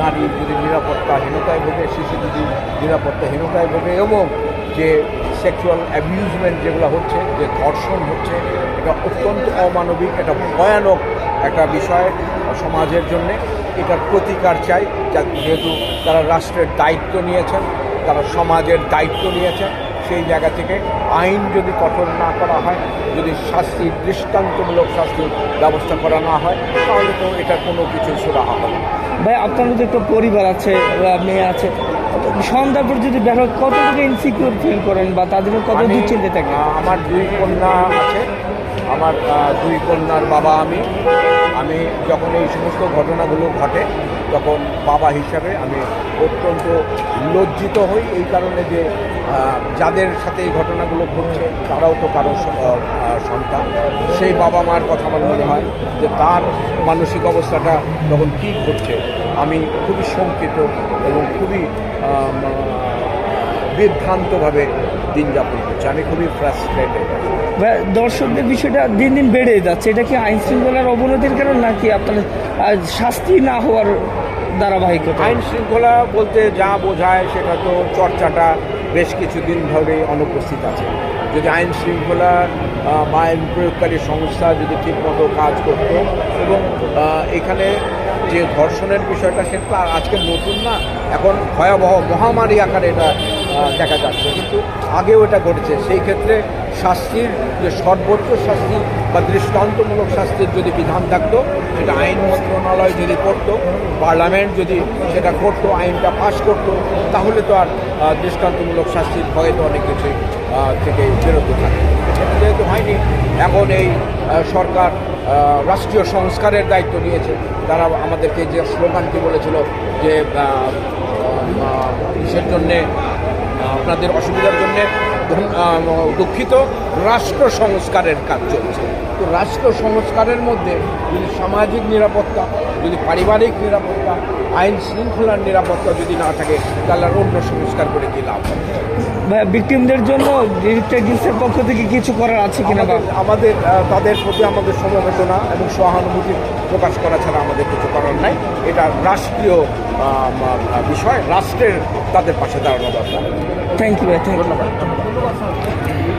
নারী যদি নিরাপত্তাহীনতায় ভোগে, শিশু যদি নিরাপত্তাহীনতায় ভোগে এবং যে সেক্সুয়াল অ্যাবিউজমেন্ট যেগুলো হচ্ছে, যে ধর্ষণ হচ্ছে, এটা অত্যন্ত অমানবিক, এটা ভয়ানক একটা বিষয় সমাজের জন্যে। এটার প্রতিকার চাই যেহেতু তারা রাষ্ট্রের দায়িত্ব নিয়েছেন, তারা সমাজের দায়িত্ব নিয়েছেন। সেই জায়গা থেকে আইন যদি কঠোর না করা হয় যদি শাস্তি দৃষ্টান্তমূলক শাস্তির ব্যবস্থা করা না হয় তাহলে তো এটা কোনো কিছু সুরাহা হবে না। ভাই আপনার মধ্যে একটা পরিবার আছে বা মেয়ে আছে সন্ধ্যার পর যদি বের হয় কতটুকু ইনসিকিউর ফিল করেন বা তাদের কত আমি, দুশ্চিন্তে থাকে? আমার দুই কন্যা আছে আমার দুই কন্যার বাবা আমি আমি যখন এই সমস্ত ঘটনাগুলো ঘটে, তখন বাবা হিসাবে আমি অত্যন্ত লজ্জিত হই এই কারণে যে যাদের সাথে এই ঘটনাগুলো ঘটছে, তারাও তো কারও সন্তান। সেই বাবা মার কথা আমার মনে হয় যে, তার মানসিক অবস্থাটা তখন কী ঘটছে, আমি খুবই শঙ্কিত এবং খুবই বিভ্রান্তভাবে দিন যাপন করছে। আমি খুবই ফ্রাস্ট্রেটেড দর্শকদের বিষয়টা দিন দিন বেড়ে যাচ্ছে। এটা কি আইন শৃঙ্খলার অবনতির কারণ নাকি আপনার শাস্তি না হওয়ার ধারাবাহিকতা? আইন শৃঙ্খলা বলতে যা বোঝায় সেটা তো চর্চাটা বেশ কিছুদিন ধরেই অনুপস্থিত আছে। যদি আইন শৃঙ্খলা বা আইন প্রয়োগকারী সংস্থা যদি ঠিকমতো কাজ করত এবং এখানে যে ধর্ষণের বিষয়টা সেটা আজকে নতুন না, এখন ভয়াবহ মহামারী আকারে এটা দেখা যাচ্ছে। কিন্তু আগেও এটা ঘটেছে। সেই ক্ষেত্রে শাস্তির যে সর্বোচ্চ শাস্তি বা দৃষ্টান্তমূলক শাস্তির যদি বিধান থাকতো, সেটা আইন মন্ত্রণালয় যদি করতো, পার্লামেন্ট যদি সেটা করতো, আইনটা পাশ করতো, তাহলে তো আর দৃষ্টান্তমূলক শাস্তির ভয়ে তো অনেক কিছু থেকে বিরত থাকে। সেটা যেহেতু হয়নি, এখন এই সরকার রাষ্ট্রীয় সংস্কারের দায়িত্ব নিয়েছে। তারা আমাদেরকে যে স্লোগানটি বলেছিল যে কিসের জন্যে আপনাদের অসুবিধার জন্য দুঃখিত রাষ্ট্র সংস্কারের কাজ চলছে। তো রাষ্ট্র সংস্কারের মধ্যে সামাজিক নিরাপত্তা যদি পারিবারিক নিরাপত্তা আইন শৃঙ্খলার নিরাপত্তা যদি না থাকে তাহলে অন্য সংস্কার করে কি লাভ? হবে ভিকটিমদের জন্য পক্ষ থেকে কিছু করার আছে কিনা বা? আমাদের- তাদের প্রতি আমাদের সমবেদনা এবং সহানুভূতি প্রকাশ করা ছাড়া আমাদের কিছু করার নাই। এটা রাষ্ট্রীয় বিষয় রাষ্ট্রের তাদের পাশে দাঁড়ানো দরকার। থ্যাংক ইউ ভাই থ্যাংক ধন্যবাদ ধন্যবাদ।